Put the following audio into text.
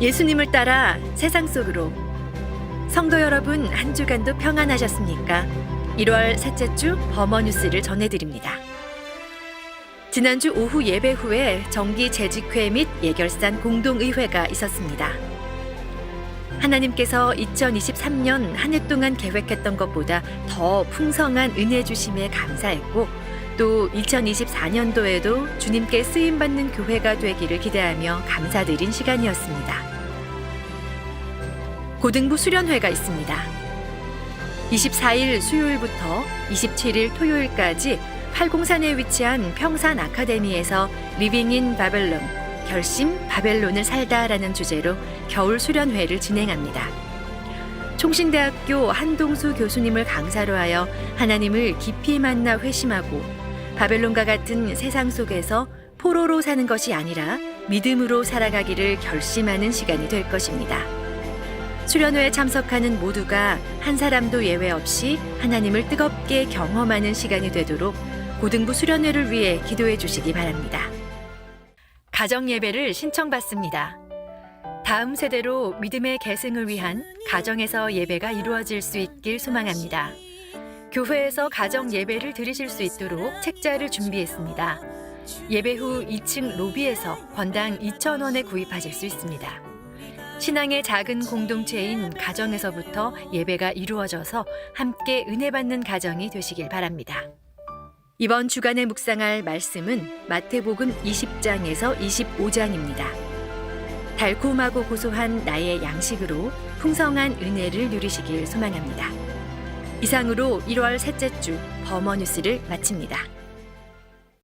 예수님을 따라 세상 속으로 성도 여러분 한 주간도 평안하셨습니까? 1월 셋째 주 버머 뉴스를 전해드립니다. 지난주 오후 예배 후에 정기 재직회 및 예결산 공동의회가 있었습니다. 하나님께서 2023년 한 해 동안 계획했던 것보다 더 풍성한 은혜 주심에 감사했고 또 2024년도에도 주님께 쓰임 받는 교회가 되기를 기대하며 감사드린 시간이었습니다. 고등부 수련회가 있습니다. 24일 수요일부터 27일 토요일까지 팔공산에 위치한 평산 아카데미에서 리빙인 바벨론 결심 바벨론을 살다라는 주제로 겨울 수련회를 진행합니다. 총신대학교 한동수 교수님을 강사로 하여 하나님을 깊이 만나 회심하고 바벨론과 같은 세상 속에서 포로로 사는 것이 아니라 믿음으로 살아가기를 결심하는 시간이 될 것입니다. 수련회에 참석하는 모두가 한 사람도 예외 없이 하나님을 뜨겁게 경험하는 시간이 되도록 고등부 수련회를 위해 기도해 주시기 바랍니다. 가정 예배를 신청받습니다. 다음 세대로 믿음의 계승을 위한 가정에서 예배가 이루어질 수 있길 소망합니다. 교회에서 가정 예배를 들으실 수 있도록 책자를 준비했습니다. 예배 후 2층 로비에서 건당 2,000원에 구입하실 수 있습니다. 신앙의 작은 공동체인 가정에서부터 예배가 이루어져서 함께 은혜 받는 가정이 되시길 바랍니다. 이번 주간에 묵상할 말씀은 마태복음 20장에서 25장입니다. 달콤하고 고소한 나의 양식으로 풍성한 은혜를 누리시길 소망합니다. 이상으로 1월 셋째 주 버머 뉴스를 마칩니다.